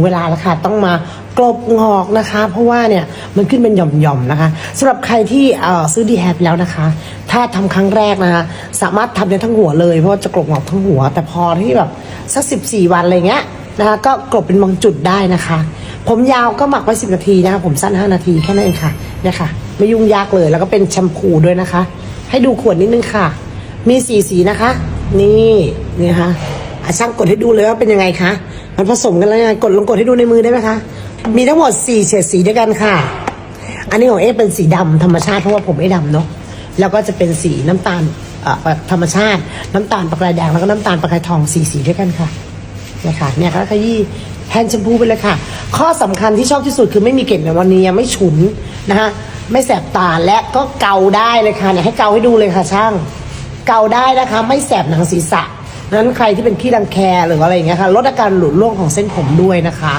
เวลาแล้วค่ะต้องมากลบงอกนะคะ เพราะว่าเนี่ยมันขึ้นเป็นหย่อมๆนะคะสำหรับใครที่เอ่อซื้อดีแฮปแล้วนะคะ ถ้าทำครั้งแรกนะคะ สามารถทำได้ทั้งหัวเลยเพราะว่าจะกลบงอกทั้งหัว แต่พอที่แบบสักสิบสี่วันอะไรเงี้ยนะคะก็กลบเป็นบางจุดได้นะคะ ผมยาวก็หมักไว้สิบนาทีนะคะผมสั้นห้านาทีแค่นั้นเองค่ะเนี่ยค่ะไม่ยุ่งยากเลยแล้วก็เป็นแชมพูด้วยนะคะ ให้ดูขวดนิดนึงค่ะ มีสีสีนะคะ นี่นี่นะคะอะ ช่างกดให้ดูเลยว่าเป็นยังไงคะ มันผสมกันแล้วยังไงกดลองกดให้ดูในมือได้ไหมคะ มีทั้งหมด4เฉดสีด้วยกันค่ะ อันนี้ของเอ๊เป็นสีดำธรรมชาติเพราะว่าผมเอ๊ดำเนาะ แล้วก็จะเป็นสีน้ำตาลธรรมชาติ น้ำตาลปลากรายแดงแล้วก็น้ำตาลปลากรายทองสีสีด้วยกันค่ะเนี่ยค่ะเนี่ยก็ขยี้แทนแชมพูไปเลยค่ะ ข้อสำคัญที่ชอบที่สุดคือไม่มีกลิ่นในวันนี้ไม่ฉุนนะคะไม่แสบตาและก็เกาได้เลยค่ะเนี่ยให้เกาให้ดูเลยค่ะช่าง เกาได้นะคะ ไม่แสบหนังศีรษะ นั้นใครที่เป็นขี้ดังแคหรืออะไรอย่างเงี้ยค่ะลดอาการหลุดร่วงของเส้นผมด้วยนะคะ